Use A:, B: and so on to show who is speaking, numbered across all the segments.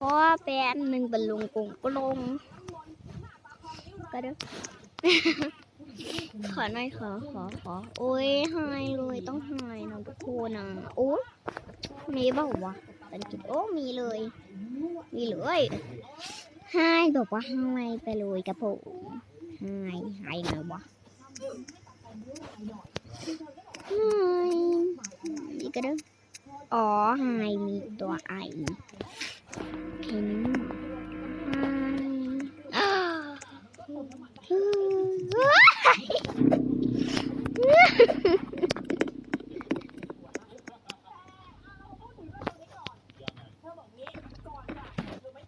A: เพราะว่าเป็นหนึ่งเป็นลุงกุงก็ลงก็เด้อขอหน่อยขอขอขอโอ้ยหายเลยต้องหายนะทุกคนนะโอ้มีเปล่าวะเป็นกินโอ้มีเลย มีเลยหายบอกว่าหายไปเลยกับผมหายหายไงวะหายอีกก็เด้ออ๋อหายมีตัวไอ เห็นหายอ้าว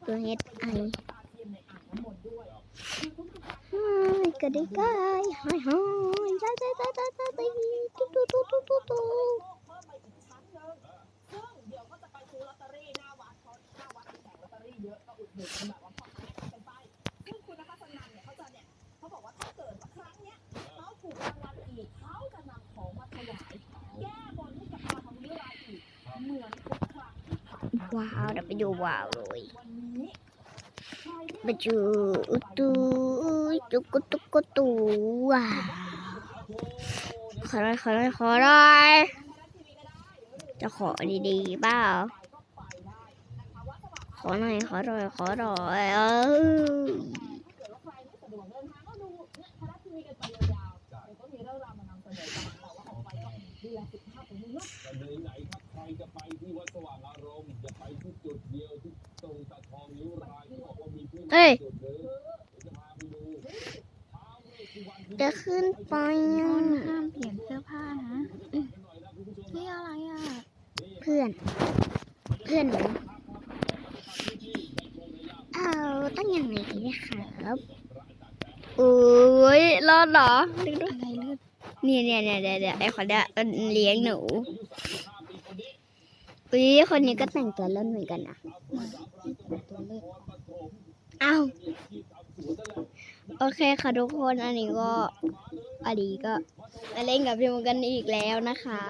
A: ตัวเฮ็ดไอหายก็ได้กายหายหายจ้าจ้าจ้าจ้าจ้าตีตุ๊ตุ๊ตุ๊ ตุ๊ตุ๊ตุ๊ว้าวเดี๋ยวไปดูว้าวเลยไปดูอุตูตุกุตุกุตูว้าวขอได้ขอได้ขอได้จะขอดีๆเปล่าขอหน่อยขอหน่อยขอหน่อยเออ
B: ไหนๆครับใครจะไปที่วัดสว่างอารมณ์อย่าไปที่จุดเดียวที่ตรงตะทองนิ้วรายที่บอกว่า มีที่
A: เฮ้ย
B: จุดเดิมเดี๋ยวจะพาไปดู
A: จะขึ้นไป
C: น
A: อะ
C: อนห้ามเปลี่ยนเสื้อผ้านะนี่อะไรอะ
A: เพื่อน เพื่อนหนูเอา ต้องอย่างไรดีครับโอ้ยรอดเหรอดูดู
C: อะไรเลือด
A: เนี่ยเนี่ยเนี่ยเดี๋ยวเดี๋ยวไอ้คนเนี้ยมันเลี้ยงหนูอุ้ยคนนี้ก็แต่งตัวเล่นเหมือนกันนะ
C: มาตัวเลือด
A: อ้าวโอเคค่ะทุกคนอันนี้ก็อันนี้ก็มาเล่นกับพี่มุกกันอีกแล้วนะคะ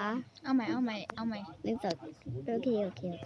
C: เอาใหม่เอาใหม่เอาใหม่
A: หนึ่งสองโอเคโอเคโอเค